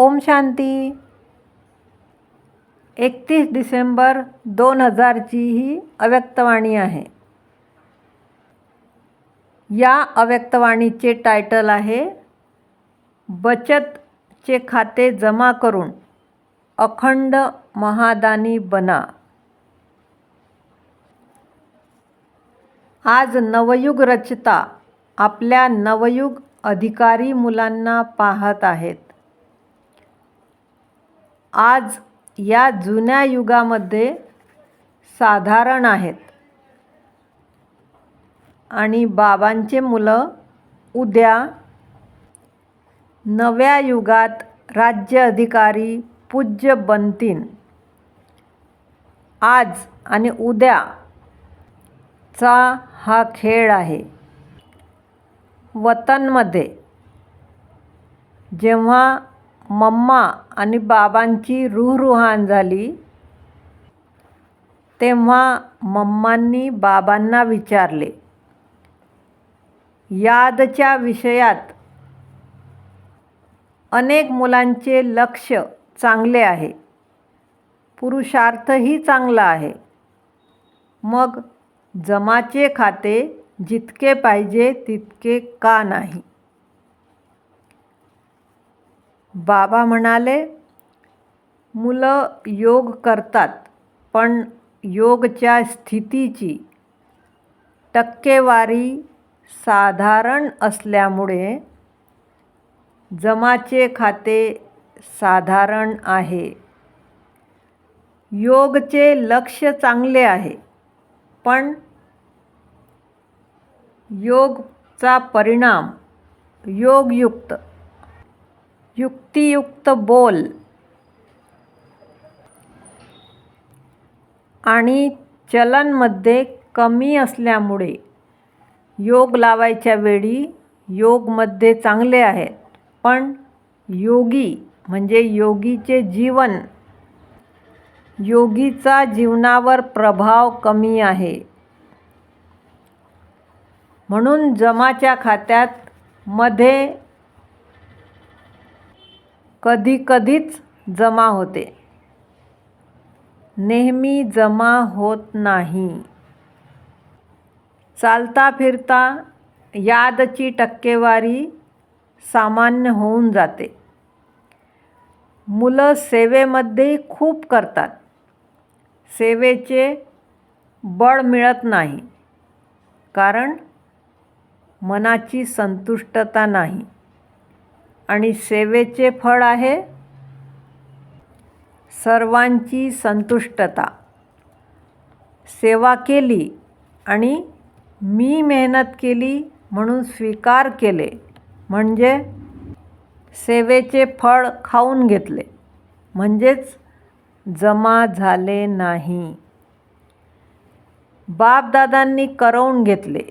ओम शांती. एकतीस डिसेंबर दोन हजारची ही अव्यक्तवाणी आहे. या अव्यक्तवाणीचे टायटल आहे बचतचे खाते जमा करून अखंड महादानी बना. आज नवयुग रचता आपल्या नवयुग अधिकारी मुलांना पाहत आहेत. आज या जुन्या युगामध्ये साधारण आहेत. आणि बाबांचे मुलं उद्या नव्या युगात राज्य अधिकारी पूज्य बनतीन आज आणि उद्याचा हा खेळ आहे. वतनमध्ये जेव्हा मम्मा आणि बाबांची रुहरुहान झाली. तेव्हा मम्मांनी बाबांना विचारले यादच्या विषयात अनेक मुलांचे लक्ष चांगले आहे. पुरुषार्थही चांगला आहे. मग जमाचे खाते जितके पाहिजे तितके का नाही? बाबा म्हणाले मुलं योग करतात पण योगच्या स्थितीची टक्केवारी साधारण असल्यामुळे जमाचे खाते साधारण आहे. योगचे लक्ष चांगले आहे पण योगचा परिणाम योगयुक्त युक्तियुक्त बोल. आणि चलनमध्ये कमी असल्यामुळे योग लावायच्या वेळी योगमध्ये चांगले आहेत. पण योगी म्हणजे योगीचे जीवन. योगीचा जीवनावर प्रभाव कमी आहे. म्हणून जमाच्या खात्यात मध्ये कधीकधीच जमा होते. नेहमी जमा होत नाही. चालता फिरता यादची टक्केवारी सामान्य होऊन जाते. मुलं सेवेमध्ये खूप करतात. सेवेचे बळ मिळत नाही. कारण मनाची संतुष्टता नाही. आणि सेवेचे फळ आहे सर्वांची संतुष्टता. सेवा केली आणि मी मेहनत केली म्हणून स्वीकार केले म्हणजे सेवेचे फळ खाऊन घेतले म्हणजेच जमा झाले नाही. बापदादांनी करवून घेतले.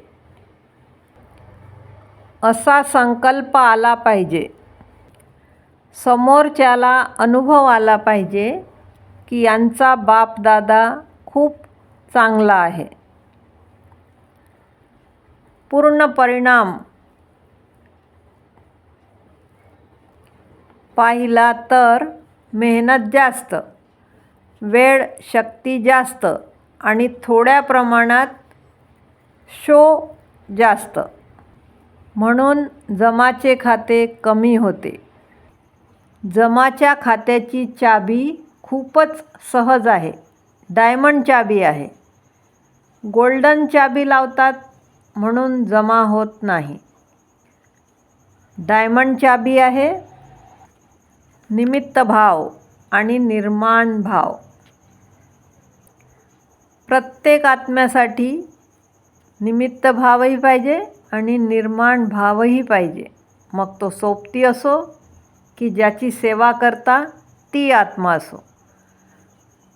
असा संकल्प आला पाहिजे. समोरच्याला अनुभव आला पाहिजे की यांचा बापदादा खूप चांगला आहे. पूर्ण परिणाम पाहिला तर मेहनत जास्त वेळ शक्ती जास्त आणि थोड्या प्रमाणात शो जास्त. म्हणून जमाचे खाते कमी होते. जमाच्या खात्याची चाबी खूपच सहज आहे. डायमंड चाबी आहे. गोल्डन चाबी लावतात म्हणून जमा होत नाही. डायमंड चाबी आहे. निमित्त भाव आणि निर्माण भाव. प्रत्येक आत्म्यासाठी निमित्त भावही पाहिजे आणि निर्माण भावही पाहिजे. मग तो सोबती असो की ज्याची सेवा करता ती आत्मा असो.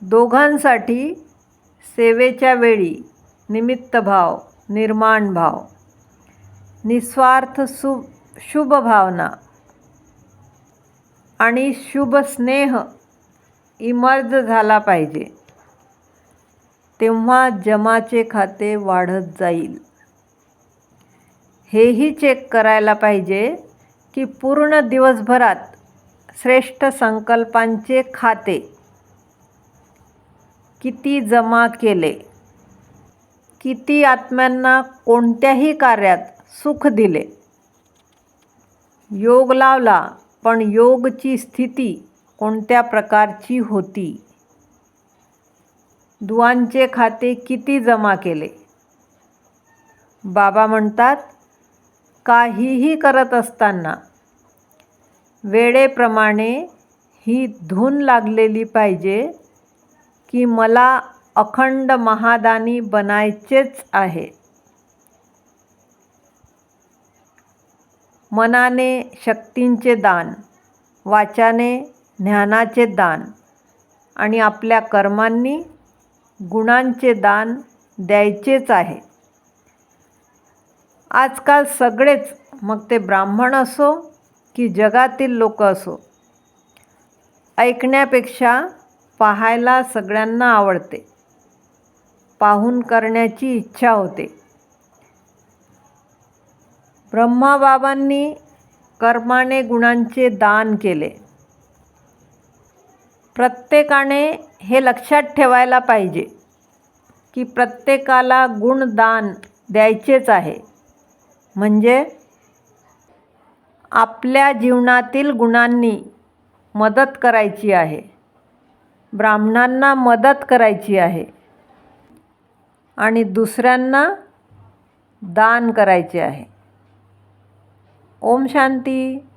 दोघांसाठी सेवेच्या वेळी निमित्त भाव निर्माण भाव निस्वार्थ सु शुभ भावना आणि शुभ स्नेह इमर्ज झाला पाहिजे. तेव्हा जमाचे खाते वाढत जाईल. हेही चेक करायला पाहिजे की पूर्ण दिवसभरात श्रेष्ठ संकल्पांचे खाते. किती जमा केले? किती आत्म्यांना कोणत्याही कार्यात सुख दिले? योग लावला पण योगची स्थिती कोणत्या प्रकारची होती? दुवांचे खाते किती जमा केले? बाबा म्हणतात काहीही करत असताना वेळेप्रमाणे ही धून लागलेली पाहिजे की मला अखंड महादानी बनायचेच आहे. मनाने शक्तींचे दान वाचाने ज्ञानाचे दान आणि आपल्या कर्मांनी गुणांचे दान द्यायचेच आहे. आजकाल सगळेच मग ते ब्राह्मण असो की जगातील लोक असो ऐकण्यापेक्षा पाहायला सगळ्यांना आवडते. पाहून करण्याची इच्छा होते. ब्रह्माबाबांनी कर्माने गुणांचे दान केले. प्रत्येकाने हे लक्षात ठेवायला पाहिजे की प्रत्येकाला गुणदान द्यायचेच आहे. म्हणजे आपल्या जीवनातील गुणांनी मदत करायची आहे. ब्राह्मणांना मदत करायची आहे. आणि दुसऱ्यांना दान करायचे आहे. ओम शांती.